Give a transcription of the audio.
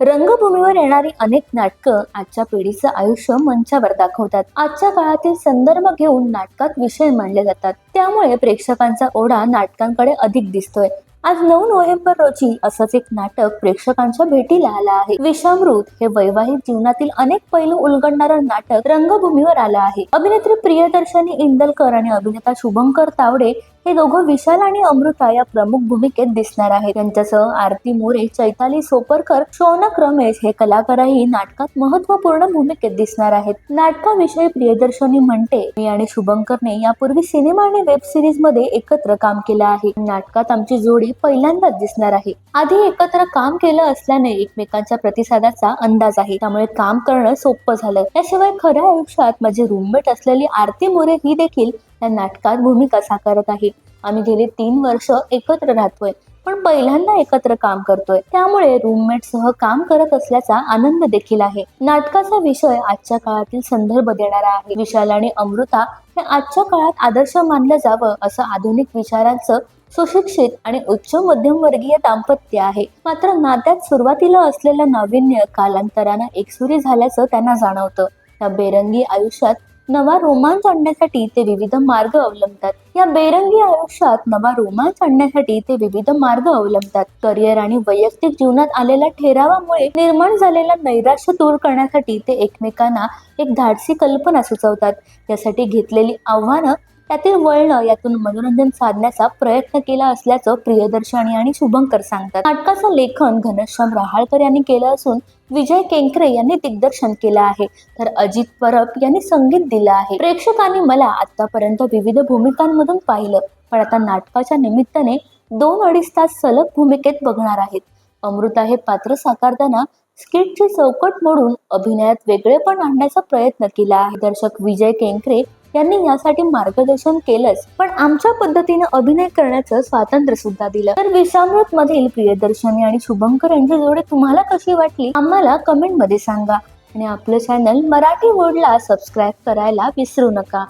रंगभूमीवर येणारी अनेक नाटकं आजच्या पिढीचं आयुष्य मंचावर दाखवतात. आजच्या काळातील संदर्भ घेऊन नाटकात विषय मांडले जातात. त्यामुळे प्रेक्षकांचा ओढा नाटकांकडे अधिक दिसतोय. आज नऊ नोव्हेंबर रोजी असंच एक नाटक प्रेक्षकांच्या भेटीला आलं आहे. विषामृत हे वैवाहिक जीवनातील अनेक पैलू उलगडणारं नाटक रंगभूमीवर आलं आहे. अभिनेत्री प्रियदर्शनी इंदलकर आणि अभिनेता शुभंकर तावडे हे दोघं विशाल आणि अमृता या प्रमुख भूमिकेत दिसणार आहेत. त्यांच्यासह आरती मोरे चैताली सोपरकर शौनक रमेश हे कलाकारही नाटकात महत्त्वपूर्ण भूमिकेत दिसणार आहेत. नाटकाविषयी प्रियदर्शनी म्हणते मी आणि शुभंकरने यापूर्वी सिनेमा आणि वेब सिरीजमध्ये एकत्र काम केलं आहे. नाटकात आमची जोडी पहिल्यांदाच दिसणार आहे. आधी एकत्र काम केलं असल्याने एकमेकांच्या प्रतिसादाचा अंदाज आहे. त्यामुळे काम करणं सोपं झालं. याशिवाय खऱ्या आयुष्यात माझी रूममेट असलेली आरती मोरे ही देखील या नाटकात भूमिका साकारत आहे. आम्ही गेली तीन वर्ष एकत्र राहतोय पण पहिल्यांदा एकत्र काम करतोय. त्यामुळे रूममेट सह काम करत असल्याचा आनंद देखील आहे. नाटकाचा विषय आजच्या काळातील संदर्भ देणारा आहे. विशाल आणि अमृता हे आजच्या काळात आदर्श मानलं जावं असं आधुनिक विचारांचं सुशिक्षित आणि उच्च मध्यमवर्गीय दाम्पत्य आहे. मात्र नात्यात सुरुवातीला असलेलं नाविन्य कालांतरानं एकसुरी झाल्याचं त्यांना जाणवतं. त्या बेरंगी आयुष्यात नवा रोमांच आणण्यासाठी ते विविध मार्ग अवलंबतात. या बेरंगी आयुष्यात नवा रोमांच आणण्यासाठी ते विविध मार्ग अवलंबतात. करिअर आणि वैयक्तिक जीवनात आलेल्या ठेरावामुळे निर्माण झालेला नैराश्य दूर करण्यासाठी ते एकमेकांना एक धाडसी कल्पना सुचवतात. यासाठी घेतलेली आव्हानं त्यातील वळणं यातून मनोरंजन साधण्याचा प्रयत्न केला असल्याचं प्रियदर्शनी आणि शुभंकर सांगतात. नाटकाचं लेखन घनश्याम रहाळकर यांनी केलं असून विजय केंकरे यांनी दिग्दर्शन केलं आहे. तर अजित परब यांनी संगीत दिलं आहे. प्रेक्षकांनी मला आतापर्यंत विविध भूमिकांमधून पाहिलं. पण आता नाटकाच्या निमित्ताने दोन अडीच तास सलग भूमिकेत बघणार आहेत. अमृता हे पात्र साकारताना स्किटची चौकट मोडून अभिनयात वेगळेपण आणण्याचा प्रयत्न केला आहे. दर्शक विजय केंकरे यांनी यासाठी मार्गदर्शन केलंच पण आमच्या पद्धतीने अभिनय करण्याचं स्वातंत्र्य सुद्धा दिलं. तर विषामृत मधील प्रियदर्शनी आणि शुभंकर यांची जोडे तुम्हाला कशी वाटली आम्हाला कमेंटमध्ये सांगा. आणि आपलं चॅनल मराठी वर्डला सबस्क्राईब करायला विसरू नका.